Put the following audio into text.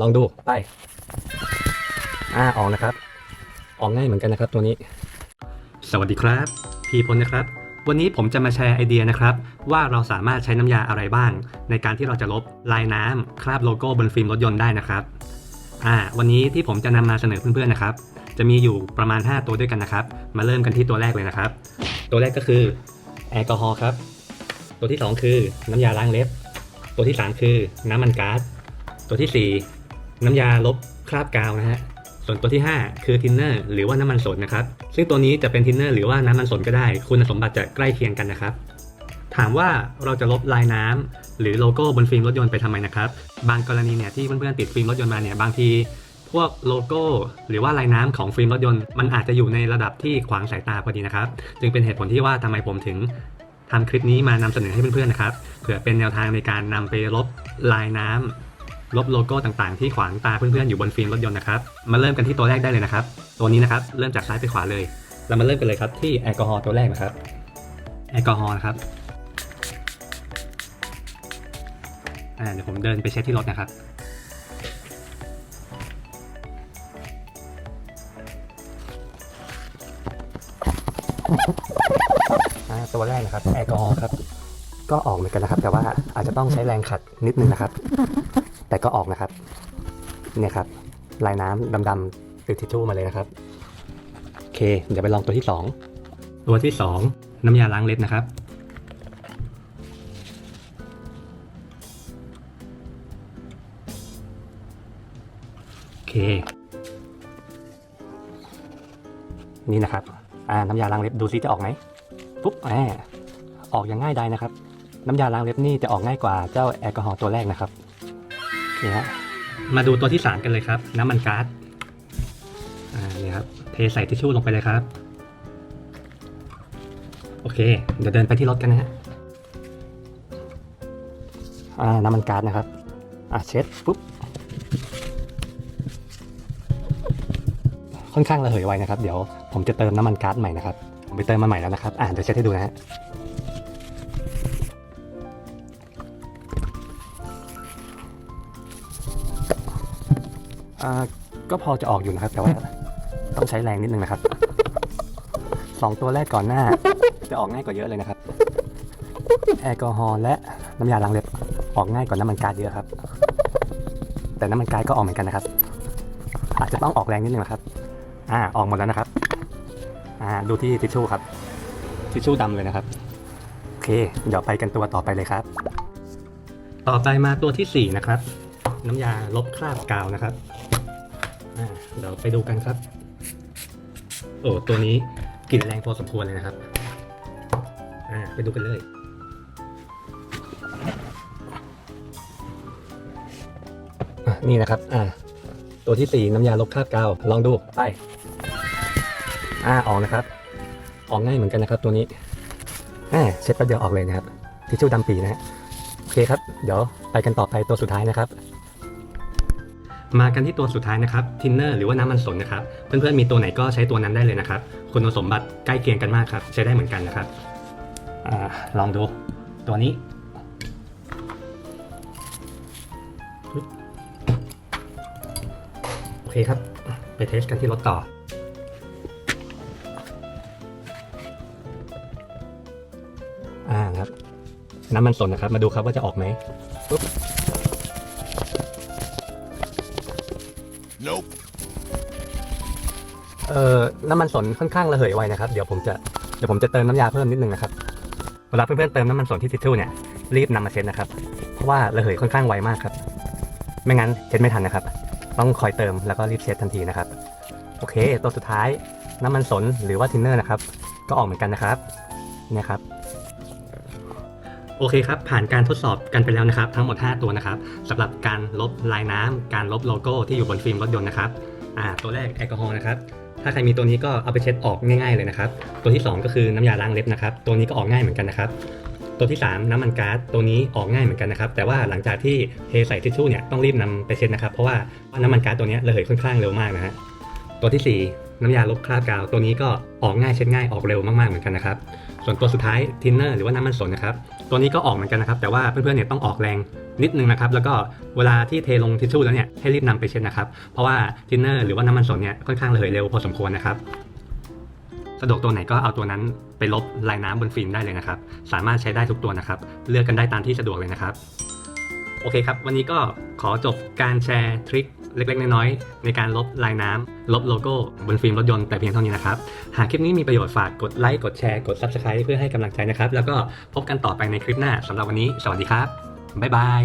ลองดูไปอ่าออกนะครับ ออกง่ายเหมือนกันนะครับตัวนี้ สวัสดีครับ พีพลนะครับ วันนี้ผมจะมาแชร์ไอเดียนะครับ ว่าเราสามารถใช้น้ำยาอะไรบ้าง ในการที่เราจะลบลายน้ำคราบโลโก้บนฟิล์มรถยนต์ได้นะครับอ่าวันนี้ที่ผมจะนำมาเสนอเพื่อนๆนะครับ จะมีอยู่ประมาณ 5 ตัวด้วยกันนะครับ มาเริ่มกันที่ตัวแรกเลยนะครับ ตัวแรกก็คือแอลกอฮอล์ครับ ตัวที่ 2 คือน้ำยาล้างเล็บ ตัวที่ 3 คือน้ำมันก๊าซตัวทีสี่4 น้ำยาลบคราบกาวนะฮะส่วนตัวที่ 5 คือทินเนอร์หรือว่าน้ำมันสนนะครับ ซึ่งตัวนี้จะเป็นทินเนอร์หรือว่าน้ำมันสนก็ได้ คุณสมบัติจะใกล้เคียงกันนะครับ ถามว่าเราจะลบลายน้ำหรือโลโก้บนฟิล์มรถยนต์ไปทำไมนะครับ บางกรณีเนี่ยที่เพื่อนๆติดฟิล์มรถยนต์มาเนี่ยบางทีพวกโลโก้หรือว่าลายน้ำของฟิล์มรถยนต์มันอาจจะอยู่ในระดับที่ขวางสายตาพอดีนะครับ จึงเป็นเหตุผลที่ว่าทำไมผมถึงทำคลิปนี้มานำเสนอให้เพื่อนๆนะครับ เผื่อเป็นแนวทางในการนำไปลบลายน้ำ ลบโลโก้ต่างๆที่ขวางตาเพื่อนๆอยู่บนฟิล์มรถยนต์นะครับ มาเริ่มกันที่ตัวแรกได้เลยนะครับ ตัวนี้นะครับเริ่มจากซ้ายไปขวาเลย เรามาเริ่มกันเลยครับที่แอลกอฮอล์ตัวแรกนะครับ แอลกอฮอล์นะครับเดี๋ยวผมเดินไปเช็ดที่รถนะครับ ตัวแรกนะครับแอลกอฮอล์ครับ ก็ออกเหมือนกันนะครับ แต่ว่าอาจจะต้องใช้แรงขัดนิดนึงนะครับ แต่ก็ออกนะครับ เนี่ยครับ ลายน้ำดำๆติดทิชชู่มาเลยนะครับ โอเค เดี๋ยวไปลองตัวที่สองตัวที่สองน้ำยาล้างเล็บนะครับ โอเค นี่นะครับ อ่า น้ำยาล้างเล็บดูซิจะออกไหมปุ๊บแหมออกอย่างง่ายดายนะครับ น้ำยาล้างเล็บนี่จะออกง่ายกว่าเจ้าแอลกอฮอล์ตัวแรกนะครับ โอเคฮะมาดูตัวที่สามกันเลยครับ น้ำมันก๊าซอ่านี่ครับเทใส่ทิชชู่ลงไปเลยครับ โอเค เดี๋ยวเดินไปที่รถกันนะฮะอ่าน้ำมันก๊าซนะครับอะเช็ดปุ๊บค่อนข้างระเหยไวนะครับ เดี๋ยวผมจะเติมน้ำมันก๊าซใหม่นะครับ ผมไปเติมมาใหม่แล้วนะครับ อ่าเดี๋ยวเช็ดให้ดูนะฮะ อ่าก็พอจะออกอยู่นะครับ แต่ว่าต้องใช้แรงนิดนึงนะครับสองตัวแรกก่อนหน้า จะออกง่ายกว่าเยอะเลยนะครับ แอลกอฮอล์และน้ำยาล้างเล็บออกง่ายกว่าน้ำมันก๊าซเยอะครับ แต่น้ำมันก๊าซก็ออกเหมือนกันนะครับ อาจจะต้องออกแรงนิดนึงนะครับ อ่าออกหมดแล้วนะครับ อ่าดูที่ทิชชู่ครับ ทิชชู่ดำเลยนะครับโอเคเดี๋ยวไปกันตัวต่อไปเลยครับ ต่อไปมาตัวที่สี่นะครับ น้ำยาลบคราบกาวนะครับอ่า เดี๋ยวไปดูกันครับ โอ้ตัวนี้กลิ่นแรงพอสมควรเลยนะครับ อ่าไปดูกันเลยนี่นะครับ อ่า ตัวที่สี่น้ำยาลบคราบกาว ลองดู ไป อ่า ออกนะครับ ออกง่ายเหมือนกันนะครับตัวนี้อ่าเช็ดแป๊บเดียวออกเลยนะครับ ทิชชู่ดำปีนะฮะ โอเคครับ เดี๋ยวไปกันต่อไปตัวสุดท้ายนะครับ มากันที่ตัวสุดท้ายนะครับทินเนอร์หรือว่าน้ำมันสนนะครับเพื่อนๆมีตัวไหนก็ใช้ตัวนั้นได้เลยนะครับคุณสมบัติใกล้เคียงกันมากครับ ใช้ได้เหมือนกันนะครับอลองดูตัวนี้ โอเคครับ ไปเทสกันที่รถต่ออ่าครับ น้ำมันสนนะครับ มาดูครับว่าจะออกไหมปุ๊บ Nope. เอ่อน้ำมันสนค่อนข้างระเหยไวนะครับ เดี๋ยวผมจะเดี๋ยวผมจะเติมน้ำยาเพิ่มนิดนึงนะครับ เวลาเพื่อนๆเติมน้ำมันสนที่ทิชชู่เนี่ยรีบนำมาเช็ดนะครับ เพราะว่าระเหยค่อนข้างไวมากครับ ไม่งั้นเช็ดไม่ทันนะครับ ต้องคอยเติมแล้วก็รีบเช็ดทันทีนะครับ โอเค ตัวสุดท้ายน้ำมันสนหรือว่าทินเนอร์นะครับ ก็ออกเหมือนกันนะครับเนี่ยครับ โอเคครับ ผ่านการทดสอบกันไปแล้วนะครับ ทั้งหมด 5 ตัวนะครับสำหรับการลบลายน้ำการลบโลโก้ที่อยู่บนฟิล์มรถยนต์นะครับอ่าตัวแรกแอลกอฮอล์นะครับถ้าใครมีตัวนี้ก็เอาไปเช็ดออกง่ายๆเลยนะครับ ตัวที่ 2 ก็คือน้ำยาล้างเล็บนะครับ ตัวนี้ก็ออกง่ายเหมือนกันนะครับ ตัวที่ 3 น้ำมันก๊าซตัวนี้ออกง่ายเหมือนกันนะครับ แต่ว่าหลังจากที่เทใส่ทิชชู่เนี่ยต้องรีบนำไปเช็ดนะครับ เพราะว่าน้ำมันก๊าซตัวนี้ระเหยค่อนข้างเร็วมากนะฮะตัวที่ 4 น้ำยาลบคราบกาวตัวนี้ก็ออกง่ายเช็ดง่ายออกเร็วมากๆเหมือนกันนะครับ ส่วนตัวสุดท้ายทินเนอร์หรือว่าน้ำมันสนนะครับตัวนี้ก็ออกเหมือนกันนะครับ แต่ว่าเพื่อนๆเนี่ยต้องออกแรงนิดนึงนะครับ แล้วก็เวลาที่เทลงทิชชู่แล้วเนี่ยให้รีบนำไปเช็ดนะครับ เพราะว่าทินเนอร์หรือว่าน้ำมันสนเนี่ยค่อนข้างระเหยเร็วพอสมควรนะครับสะดวกตัวไหนก็เอาตัวนั้นไปลบลายน้ำบนฟิล์มได้เลยนะครับ สามารถใช้ได้ทุกตัวนะครับ เลือกกันได้ตามที่สะดวกเลยนะครับ โอเคครับ วันนี้ก็ขอจบการแชร์ทริค เล็กๆ น้อยๆ ในการลบลายน้ำลบโลโก้ บนฟิล์มรถยนต์แต่เพียงเท่านี้นะครับ หากคลิปนี้มีประโยชน์ฝากกดไลค์ กดแชร์ กด Subscribe เพื่อให้กำลังใจนะครับ แล้วก็พบกันต่อไปในคลิปหน้าสำหรับวันนี้ สวัสดีครับ บ๊ายบาย